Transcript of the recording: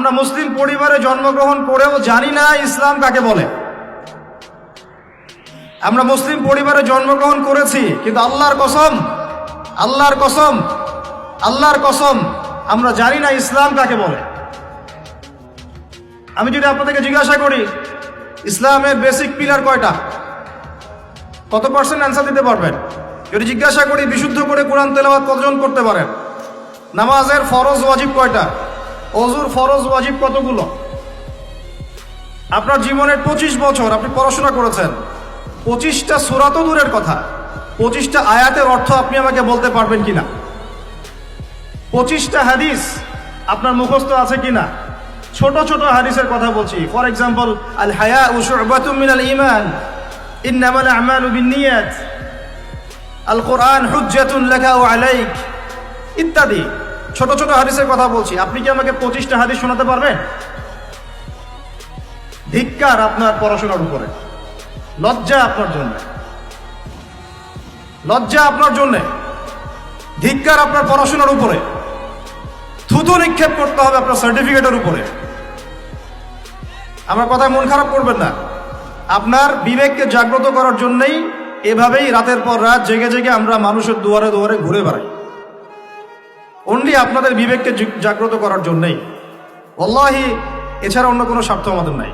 আমরা মুসলিম পরিবারে জন্মগ্রহণ করেও জানি না ইসলাম কাকে বলে। আমরা মুসলিম পরিবারে জন্মগ্রহণ করেছি, কিন্তু আল্লাহর কসম আল্লাহর কসম আল্লাহর কসম, আমরা জানি না ইসলাম কাকে বলে। আমি যদি আপনাদেরকে জিজ্ঞাসা করি, ইসলামের বেসিক পিলার কয়টা? কত পার্সেন্ট অ্যান্সার দিতে পারবেন? যদি জিজ্ঞাসা করি, বিশুদ্ধ করে কোরআন তেলাওয়াত কতজন করতে পারেন? নামাজের ফরজ ওয়াজিব কয়টা? অজুর ফরজ ওয়াজিব কতগুলো? আপনার জীবনের পঁচিশ বছর আপনি পড়াশোনা করেছেন। পঁচিশটা সুরা তো দূরের কথা। পঁচিশটা আয়াতের অর্থ আপনি আমাকে বলতে পারবেন কিনা? পঁচিশটা হাদিস আপনার মুখস্থ আছে কিনা? ছোট ছোট হাদিসের কথা বলছি। ফর এক্সাম্পল আল হায়া উশুবাতুম মিনাল ইমান ইন্নামাল আমালু বিন্নিয়াত। আল কোরআন হুজ্জাতুন লাকা ওয়া আলাইক। ইত্যাদি। ছোট ছোট হাদিসের কথা বলছি। আপনি কি আমাকে পঁচিশটা হাদিস শোনাতে পারবেন? ধিক্কার আপনার পড়াশোনার উপরে। লজ্জা আপনার জন্য। লজ্জা আপনার জন্য। ধিক্কার আপনার পড়াশোনার উপরে। থুতু নিক্ষেপ করতে হবে আপনার সার্টিফিকেটের উপরে। আমার কথায় মন খারাপ করবেন না। আপনার বিবেককে জাগ্রত করার জন্যই এভাবেই রাতের পর রাত জেগে জেগে আমরা মানুষের দুয়ারে দুয়ারে ঘুরে বেড়াই। অনলি আপনাদের বিবেককে জাগ্রত করার জন্যই। অল্লাহি এছাড়া অন্য কোনো স্বার্থ আমাদের নাই।